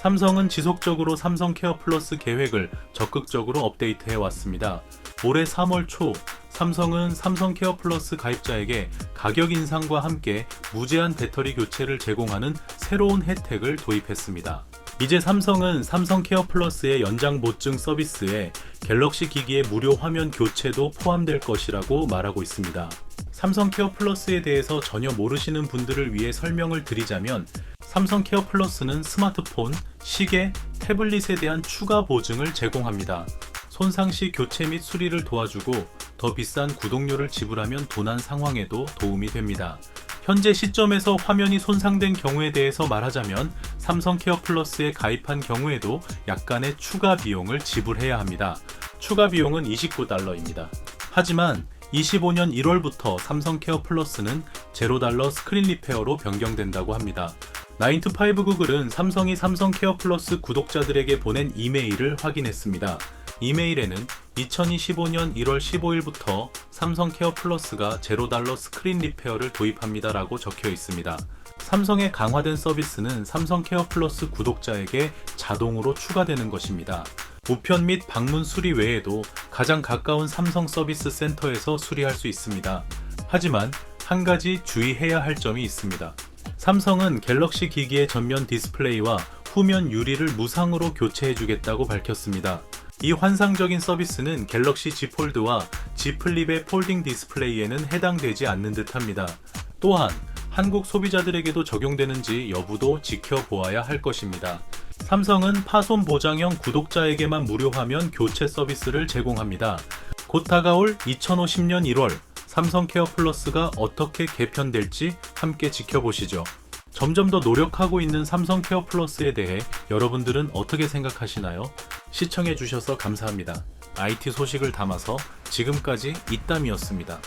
삼성은 지속적으로 삼성 케어 플러스 계획을 적극적으로 업데이트해 왔습니다. 올해 3월 초 삼성은 삼성 케어 플러스 가입자에게 가격 인상과 함께 무제한 배터리 교체를 제공하는 새로운 혜택을 도입했습니다. 이제 삼성은 삼성 케어 플러스의 연장 보증 서비스에 갤럭시 기기의 무료 화면 교체도 포함될 것이라고 말하고 있습니다. 삼성 케어 플러스에 대해서 전혀 모르시는 분들을 위해 설명을 드리자면 삼성 케어 플러스는 스마트폰, 시계, 태블릿에 대한 추가 보증을 제공합니다. 손상 시 교체 및 수리를 도와주고 더 비싼 구독료를 지불하면 도난 상황에도 도움이 됩니다. 현재 시점에서 화면이 손상된 경우에 대해서 말하자면 삼성 케어 플러스에 가입한 경우에도 약간의 추가 비용을 지불해야 합니다. 추가 비용은 29달러입니다. 하지만 25년 1월부터 삼성 케어 플러스는 제로 달러 스크린 리페어로 변경된다고 합니다. 9to5 구글은 삼성이 삼성 케어 플러스 구독자들에게 보낸 이메일을 확인했습니다. 이메일에는 2025년 1월 15일부터 삼성 케어 플러스가 제로 달러 스크린 리페어를 도입합니다 라고 적혀 있습니다. 삼성의 강화된 서비스는 삼성 케어 플러스 구독자에게 자동으로 추가되는 것입니다. 우편 및 방문 수리 외에도 가장 가까운 삼성 서비스 센터에서 수리할 수 있습니다. 하지만 한 가지 주의해야 할 점이 있습니다. 삼성은 갤럭시 기기의 전면 디스플레이와 후면 유리를 무상으로 교체해 주겠다고 밝혔습니다. 이 환상적인 서비스는 갤럭시 Z 폴드와 Z 플립의 폴딩 디스플레이에는 해당되지 않는 듯 합니다. 또한 한국 소비자들에게도 적용되는지 여부도 지켜보아야 할 것입니다. 삼성은 파손 보장형 구독자에게만 무료 화면 교체 서비스를 제공합니다. 곧 다가올 2050년 1월 삼성 케어 플러스가 어떻게 개편될지 함께 지켜보시죠. 점점 더 노력하고 있는 삼성 케어 플러스에 대해 여러분들은 어떻게 생각하시나요? 시청해주셔서 감사합니다. IT 소식을 담아서 지금까지 이땀이었습니다.